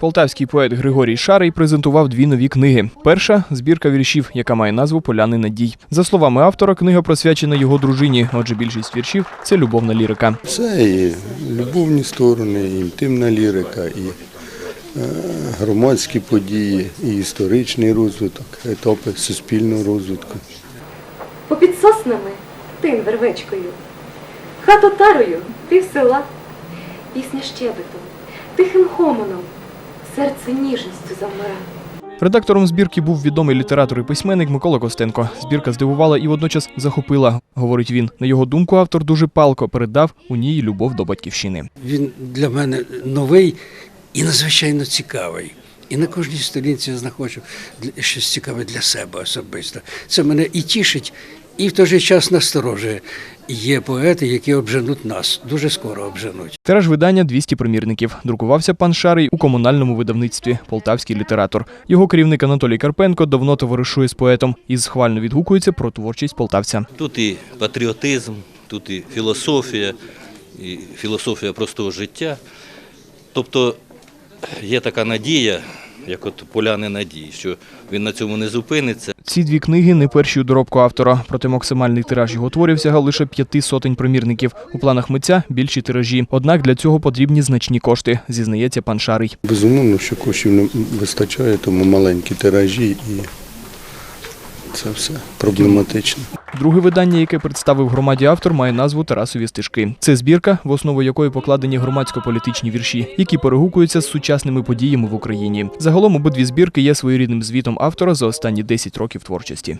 Полтавський поет Григорій Шарий презентував дві нові книги. Перша збірка віршів, яка має назву Поляни надій. За словами автора, книга присвячена його дружині. Отже, більшість віршів це любовна лірика. Це і любовні сторони, і інтимна лірика, і е, громадські події, і історичний розвиток, етапи суспільного розвитку. Попід соснами тин вервечкою, хату тарою пів села, пісня щебетом, тихим гомоном, серце ніжністю завмира. Редактором збірки був відомий літератор і письменник Микола Костенко. Збірка здивувала і водночас захопила, говорить він. На його думку, автор дуже палко передав у ній любов до батьківщини. Він для мене новий і надзвичайно цікавий. І на кожній сторінці я знаходжу щось цікаве для себе особисто. Це мене і тішить, і в той же час насторожує. Є поети, які обженуть нас, дуже скоро обженуть. Тираж видання 200 примірників. Друкувався пан Шарий у комунальному видавництві Полтавський літератор. Його керівник Анатолій Карпенко давно товаришує з поетом і схвально відгукується про творчість полтавця. Тут і патріотизм, тут і філософія, і філософія простого життя. Тобто є така надія, як от поляни надії, що він на цьому не зупиниться. Ці дві книги не перші у доробку автора, проте максимальний тираж його творів сягав лише п'яти сотень примірників. У планах митця більші тиражі. Однак для цього потрібні значні кошти, зізнається пан Шарий. Безумовно, що коштів не вистачає, тому маленькі тиражі і це все проблематично. Друге видання, яке представив громаді автор, має назву Тарасові стежки. Це збірка, в основу якої покладені громадсько-політичні вірші, які перегукуються з сучасними подіями в Україні. Загалом обидві збірки є своєрідним звітом автора за останні 10 років творчості.